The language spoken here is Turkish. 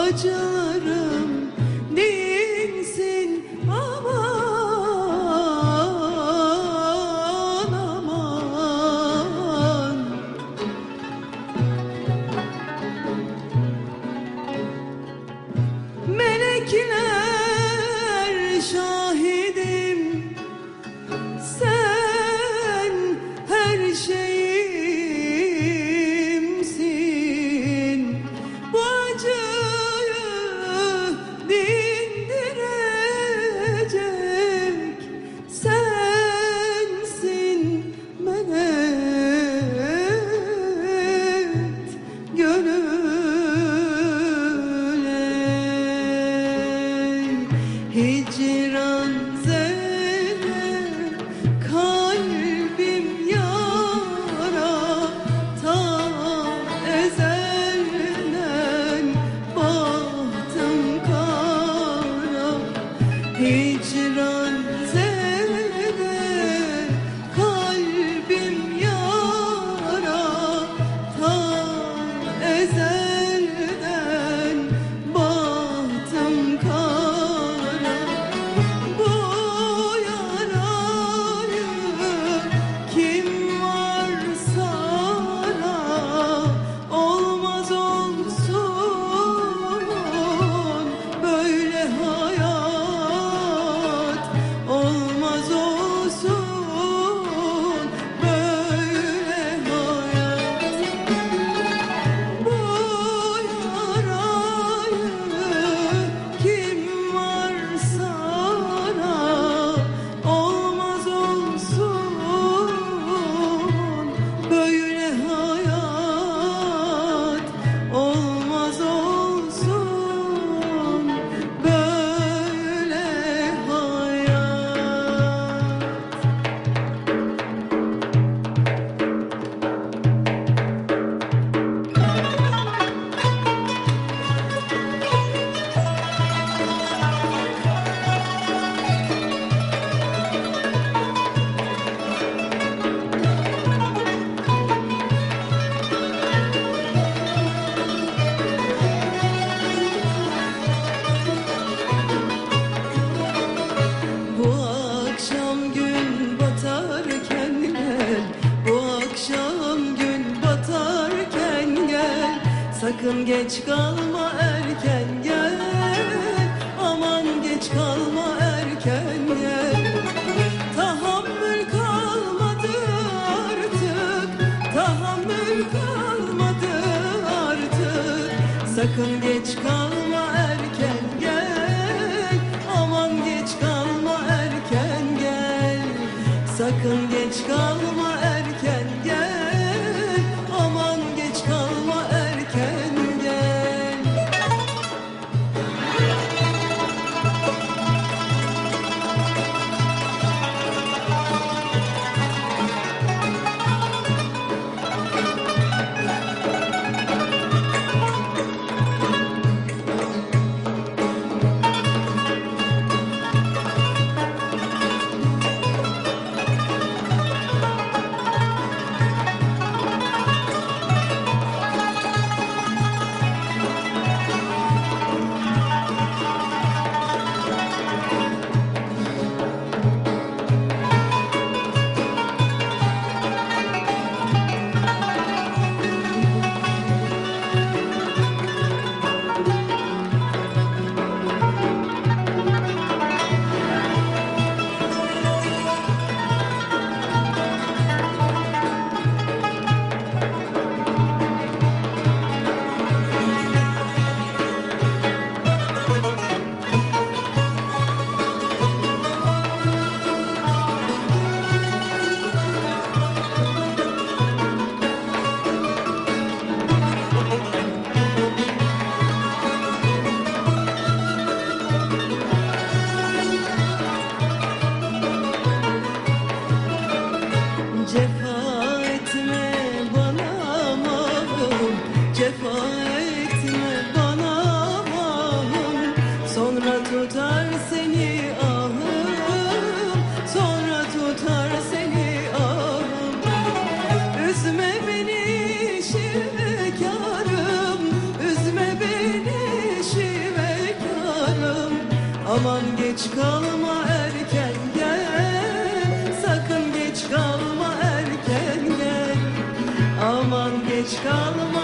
acılarım dinsin aman aman. Melekler şahidim 一直。Sakın geç kalma erken gel. Aman geç kalma erken gel. Tahammül kalmadı artık. Tahammül kalmadı artık. Sakın geç kalma erken gel. Aman geç kalma erken gel. Sakın geç kalma Aman geç kalma erken gel. Sakın geç kalma erken gel. Aman geç kalma